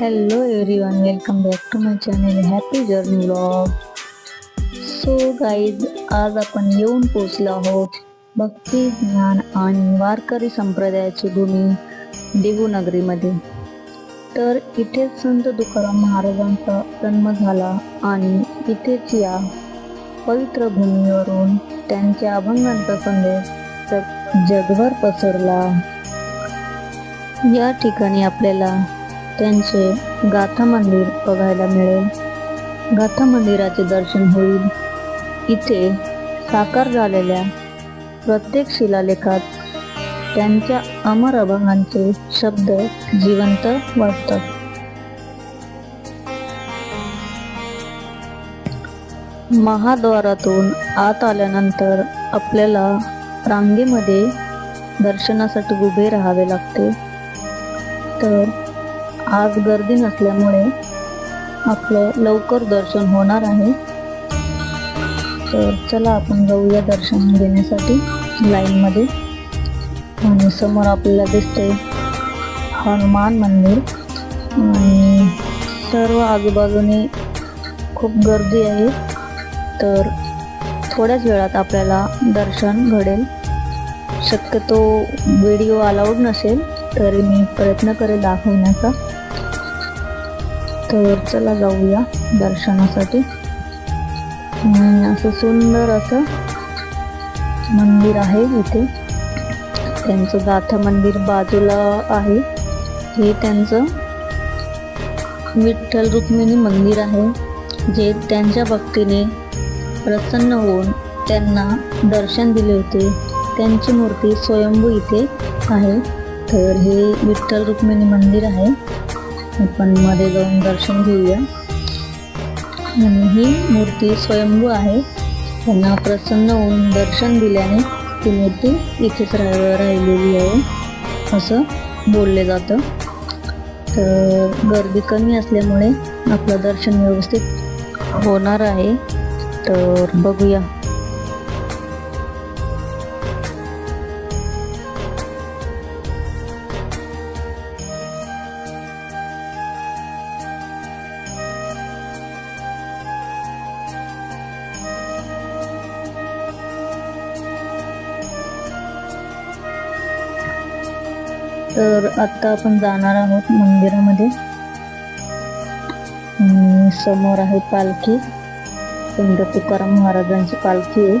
Hello everyone welcome back to my channel happy journey blog so guys आज आपण येऊन पोचलो आहोत भक्ती ज्ञान आणि वारकरी संप्रदायाची भूमी देहूनगरीमध्ये तर इथेच संत तुकाराम महाराजांचा जन्म झाला आणि इथेच या पवित्र भूमीवरून त्यांच्या अभंगांचा संदेश जगभर पसरला. या ठिकाणी आपल्याला त्यांचे गाथा मंदिर बघायला मिळेल. गाथा मंदिराचे दर्शन होईल. इथे साकार झालेल्या प्रत्येक शिलालेखात त्यांच्या अमर अभंगांचे शब्द जिवंत वाटतात. महाद्वारातून आत आल्यानंतर आपल्याला रांगेमध्ये दर्शनासाठी उभे राहावे लागते. तर आज गर्दी नसल्यामुळे आपलं लवकर दर्शन होणार आहे. तर चला आपण जाऊया दर्शन घेण्यासाठी लाईनमध्ये. आणि समोर आपल्याला दिसते हनुमान मंदिर. आणि सर्व आजूबाजूने खूप गर्दी आहे. तर थोड्याच वेळात आपल्याला दर्शन घडेल. शक्यतो व्हिडिओ अलाउड नसेल. तरी मी प्रयत्न करेल दाखवण्याचा. तर चला जाऊया दर्शनासाठी. असं सुंदर असं मंदिर आहे इथे. त्यांचं गाथा मंदिर बाजूला आहे. हे त्यांचं विठ्ठल रुक्मिणी मंदिर आहे जे त्यांच्या भक्तीने प्रसन्न होऊन त्यांना दर्शन दिले होते. त्यांची मूर्ती स्वयंभू इथे आहे. तर हे विठ्ठल रुक्मिणी मंदिर आहे. आपण मध्ये जाऊन दर्शन घेऊया. आणि ही मूर्ती स्वयंभू आहे. त्यांना प्रसन्न होऊन दर्शन दिल्याने ती मूर्ती इथेच राह राहिलेली आहे. असं बोलले जातं. तर गर्दी कमी असल्यामुळे आपलं दर्शन व्यवस्थित होणार आहे. तर बघूया. तर आता आपण जाणार आहोत मंदिरामध्ये. समोर आहे पालखी. संत तुकाराम महाराजांची पालखी आहे.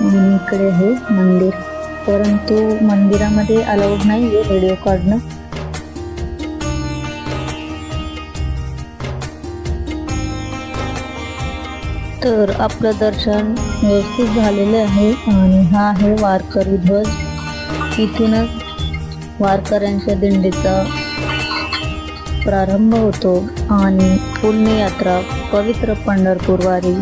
आणि इकडे आहे मंदिर. परंतु मंदिरामध्ये अलाउड नाही आहे व्हिडिओ काढणं. तर आपलं दर्शन व्यवस्थित झालेलं आहे. आणि हा आहे वारकरी ध्वज. इथूनच वारकऱ्यांच्या दिंडीचा प्रारंभ होतो आणि पुण्ययात्रा पवित्र पंढरपूरवारी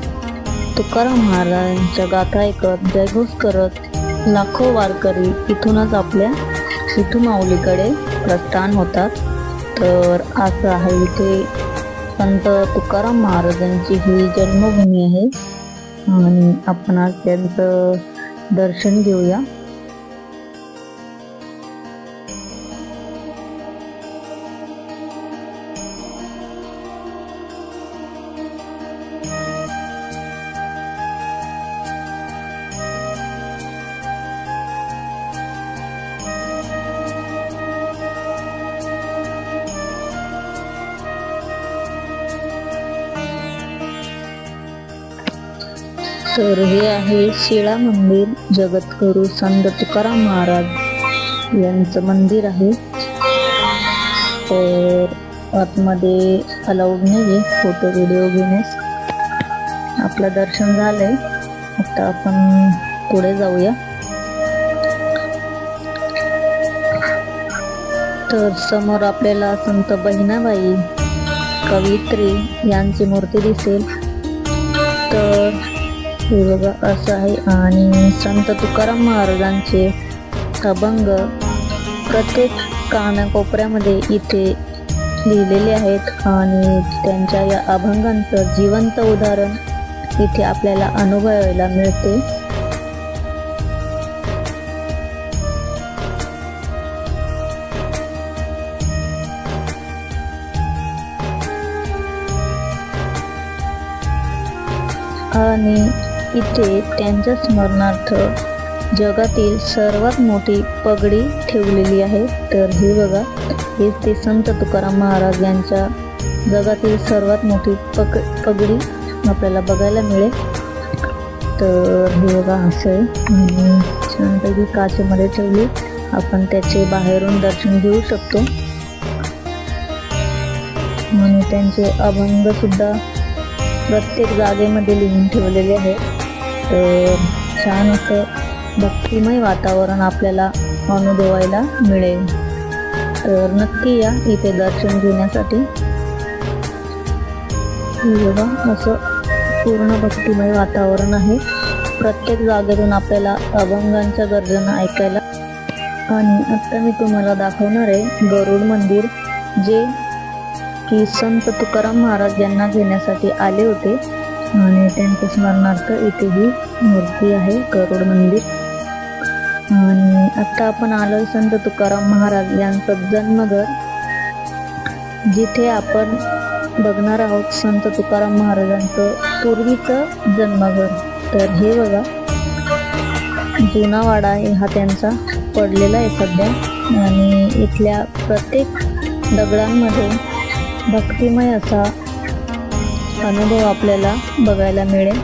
तुकाराम महाराजांच्या गाथा ऐकत जयघोष करत लाखो वारकरी इथूनच आपल्या सिद्धू माऊलीकडे प्रस्थान होतात. तर असं आहे इथे संत तुकाराम महाराजांची ही जन्मभूमी आहे. आणि आपण आज त्यांचं दर्शन घेऊया. तर हे आहे शिळा मंदिर जगतगुरु संत तुकाराम महाराज यांचं मंदिर आहे. तर आतमध्ये अलाउड नाही आहे फोटो व्हिडिओ घेण्यास. आपलं दर्शन झालंय. आता आपण पुढे जाऊया. तर समोर आपल्याला संत बहिणाबाई कवित्री यांची मूर्ती दिसेल. तर हे बघा असं आहे. आणि संत तुकाराम महाराजांचे अभंग प्रत्येक कानाकोपऱ्यामध्ये इथे लिहिलेले आहेत. आणि त्यांच्या या अभंगांचं जिवंत उदाहरण इथे आपल्याला अनुभवायला मिळते. आणि इथे त्यांच्या स्मरणार्थ जगातील सर्वात मोठी पगडी ठेवलेली आहे. तर हे बघा हे ते संत तुकाराम महाराज यांच्या जगातील सर्वात मोठी पक पगडी आपल्याला बघायला मिळेल. तर हे बघा असं आहे. छानपैकी काचेमध्ये ठेवली. आपण त्याचे बाहेरून दर्शन घेऊ शकतो. आणि त्यांचे अभंग सुद्धा प्रत्येक जागेमध्ये लिहून ठेवलेले आहे. तर छान असं भक्तिमय वातावरण आपल्याला अनुभवायला मिळेल. तर नक्की या इथे दर्शन घेण्यासाठी. बघा असं पूर्ण भक्तिमय वातावरण आहे. प्रत्येक जागेतून आपल्याला अभंगांच्या गर्जना ऐकायला आणि आत्ता मी तुम्हाला दाखवणार आहे गरुड मंदिर जे की संत तुकाराम महाराज यांना घेण्यासाठी आले होते. आणि त्यांच्या स्मरणार्थ इथे ही मूर्ती आहे गरुड मंदिर. आणि आत्ता आपण आलो संत तुकाराम महाराज यांचं जन्मघर. जिथे आपण बघणार आहोत संत तुकाराम महाराजांचं पूर्वीचं जन्मघर. तर हे बघा जुना वाडा आहे हा त्यांचा पडलेला आहे सध्या. आणि इथल्या प्रत्येक दगडांमध्ये भक्तिमय असा अनुभव आपल्याला बघायला मिळेल.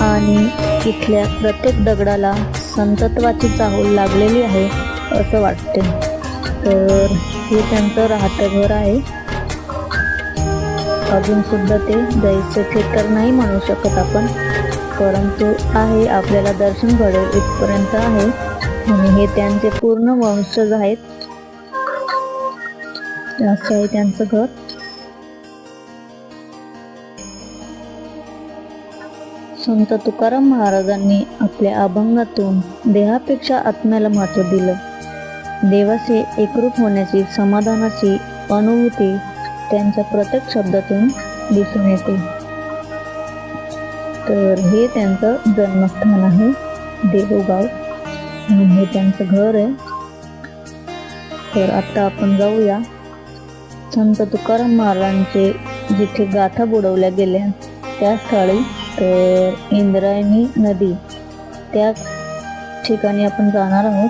आणि इथल्या प्रत्येक दगडाला संतत्वाची चाहूल लागलेली आहे असं वाटते. तर हे त्यांचं राहतं घर आहे. अजून सुद्धा ते जायचं ते तर नाही म्हणू शकत आपण परंतु आहे आपल्याला दर्शन घडेल इथपर्यंत आहे. आणि हे त्यांचे पूर्ण वंशज आहेत. असं आहे त्यांचं घर. संत तुकाराम महाराजांनी आपल्या अभंगातून देहापेक्षा आत्म्याला महत्त्व दिलं. देवाचे एकरूप होण्याची समाधानाची अनुभूती त्यांच्या प्रत्येक शब्दातून दिसून येते. तर हे त्यांचं जन्मस्थान आहे देहूगाव हे त्यांचं घर आहे. तर आत्ता आपण जाऊया. संत तुकाराम महाराजांचे जिथे गाथा बुडवल्या गेल्या त्या स्थळी तर इंद्रायणी नदी त्या ठिकाणी आपण जाणार आहोत.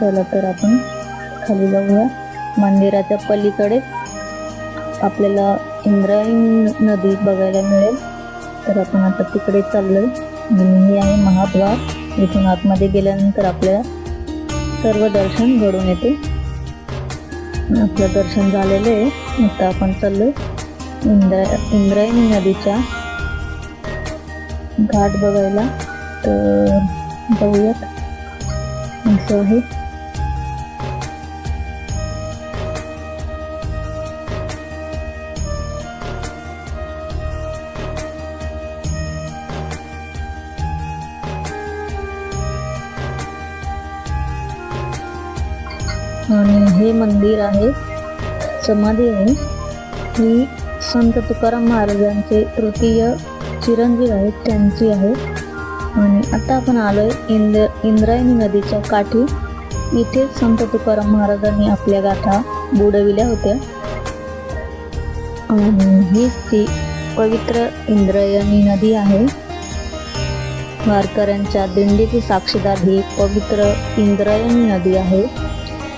चला तर आपण खाली जाऊया. मंदिराच्या पलीकडे आपल्याला इंद्रायणी नदी बघायला मिळेल. तर आपण आता तिकडे चाललो आणि हे आहे महाद्वार. इथून आतमध्ये गेल्यानंतर आपल्याला सर्व दर्शन घडून येते. आपलं दर्शन झालेलं आहे. आता आपण चाललो इंद्रा इंद्रायणी नदीच्या घाट बघायला. तर जाऊयात असं आहे. आणि हे मंदिर आहे समाधी आहे. ही संत तुकाराम महाराजांचे तृतीय चिरंजीव आहेत त्यांची आहे. आणि आता आपण आलोय इंद्र इंद्रायणी नदीच्या काठी. इथे संत तुकाराम महाराजांनी आपल्या गाथा बुडविल्या होत्या. आणि हीच ती पवित्र इंद्रायणी नदी आहे. वारकऱ्यांच्या दिंडीची साक्षीदार ही पवित्र इंद्रायणी नदी आहे.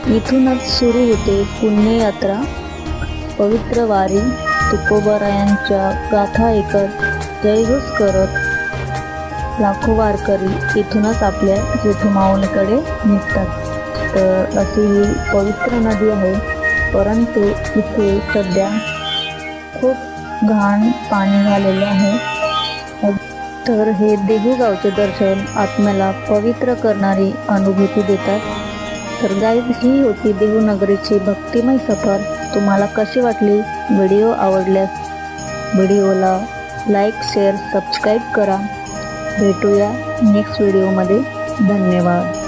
इथूनच सुरू होते पुण्ययात्रा पवित्र वारी तुकोबारायांच्या गाथा ऐकत जयघोष करत लाखो वारकरी इथूनच आपल्या जेठुमाऊलीकडे निघतात. तर अशी ही पवित्र नदी आहे. परंतु इथे सध्या खूप घाण पाणी झालेले आहे. तर हे देहू गावचे दर्शन आत्म्याला पवित्र करणारी अनुभूती देतात. तर गाईज ही होती देवनगरीची भक्तिमय सफर तुम्हाला कशी वाटली? व्हिडिओ आवडल्यास व्हिडिओला लाईक शेअर सबस्क्राईब करा. भेटूया नेक्स्ट व्हिडिओमध्ये. धन्यवाद.